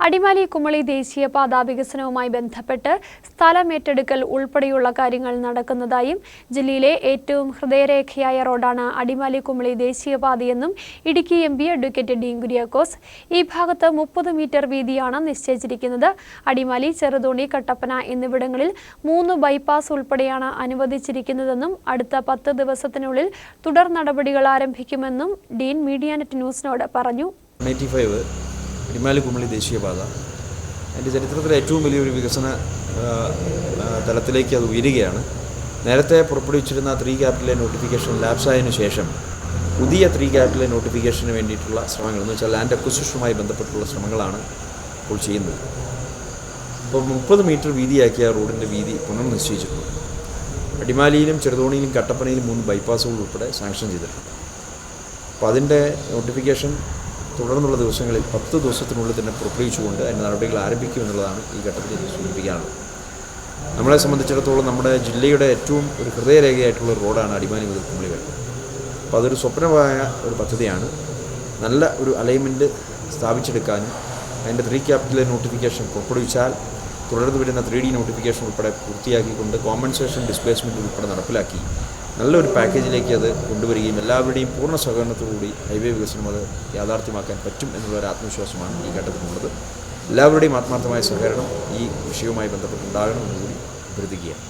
അടിമാലി കുമളി ദേശീയപാത വികസനവുമായി ബന്ധപ്പെട്ട് സ്ഥലമേറ്റെടുക്കൽ ഉൾപ്പെടെയുള്ള കാര്യങ്ങൾ നടക്കുന്നതായും ജില്ലയിലെ ഏറ്റവും ഹൃദയരേഖയായ റോഡാണ് Adimali Kumily ദേശീയപാതയെന്നും Idukki M P advocate Dean Kuriakose ഈ ഭാഗത്ത് മുപ്പത് മീറ്റർ വീതിയാണ് നിശ്ചയിച്ചിരിക്കുന്നത്. അടിമാലി ചെറുതോണി കട്ടപ്പന എന്നിവിടങ്ങളിൽ മൂന്ന് ബൈപ്പാസ് ഉൾപ്പെടെയാണ് അനുവദിച്ചിരിക്കുന്നതെന്നും അടുത്ത പത്ത് ദിവസത്തിനുള്ളിൽ തുടർ നടപടികൾ ആരംഭിക്കുമെന്നും ഡീൻ മീഡിയാനെറ്റ് ന്യൂസിനോട് പറഞ്ഞു. എയ്റ്റി കുമളി ദേശീയപാത. അതിന്റെ ചരിത്രത്തിലെ ഏറ്റവും വലിയൊരു വികസന തലത്തിലേക്ക് അത് ഉയരുകയാണ്. നേരത്തെ പുറപ്പെടുവിച്ചിരുന്ന ത്രീ ക്യാപിറ്റലെ നോട്ടിഫിക്കേഷൻ ലാപ്സായതിനു ശേഷം പുതിയ ത്രീ ക്യാപിറ്റലെ നോട്ടിഫിക്കേഷന് വേണ്ടിയിട്ടുള്ള ശ്രമങ്ങൾ എന്ന് വെച്ചാൽ ലാൻഡ് അക്വസിഷനുമായി ബന്ധപ്പെട്ടുള്ള ശ്രമങ്ങളാണ് ഇപ്പോൾ ചെയ്യുന്നത്. ഇപ്പോൾ മുപ്പത് മീറ്റർ വീതിയാക്കിയ റോഡിന്റെ വീതി പുനർനിശ്ചയിച്ചിട്ടുണ്ട്. അടിമാലിയിലും ചെറുതോണിയിലും കട്ടപ്പനയിലും മൂന്ന് ബൈപ്പാസുകൾ ഉൾപ്പെടെ സാങ്ഷൻ ചെയ്തിട്ടുണ്ട്. അപ്പോൾ അതിന്റെ നോട്ടിഫിക്കേഷൻ തുടർന്നുള്ള ദിവസങ്ങളിൽ പത്ത് ദിവസത്തിനുള്ളിൽ തന്നെ പുറപ്പെടുവിച്ചുകൊണ്ട് അതിന്റെ നടപടികൾ ആരംഭിക്കും എന്നുള്ളതാണ് ഈ ഘട്ടത്തിൽ സൂചിപ്പിക്കാനുള്ളത്. നമ്മളെ സംബന്ധിച്ചിടത്തോളം നമ്മുടെ ജില്ലയുടെ ഏറ്റവും ഒരു ഹൃദയരേഖയായിട്ടുള്ള റോഡാണ് അടിമാലി മുതൽ കുമളി വരെ അപ്പോൾ അതൊരു സ്വപ്നമായ ഒരു പദ്ധതിയാണ്. നല്ല ഒരു അലൈൻമെന്റ് സ്ഥാപിച്ചെടുക്കാനും അതിന്റെ ത്രീ ക്യാപിറ്റൽ നോട്ടിഫിക്കേഷൻ പുറപ്പെടുവിച്ചാൽ തുടർന്ന് വരുന്ന ത്രീ ഡി നോട്ടിഫിക്കേഷൻ ഉൾപ്പെടെ പൂർത്തിയാക്കിക്കൊണ്ട് കോമ്പൻസേഷൻ ഡിസ്പ്ലേസ്മെന്റ് ഉൾപ്പെടെ നടപ്പിലാക്കി നല്ലൊരു പാക്കേജിലേക്ക് അത് കൊണ്ടുവരികയും എല്ലാവരുടെയും പൂർണ സഹകരണത്തോടുകൂടി ഹൈവേ വികസനം അത് യാഥാർത്ഥ്യമാക്കാൻ പറ്റും എന്നുള്ള ഒരു ആത്മവിശ്വാസമാണ് ഈ ഘട്ടത്തിലുള്ളത്. എല്ലാവരുടെയും ആത്മാർത്ഥമായ സഹകരണം ഈ വിഷയവുമായി ബന്ധപ്പെട്ടുണ്ടാകണമെന്നുകൂടി അഭ്യർത്ഥിക്കുകയാണ്.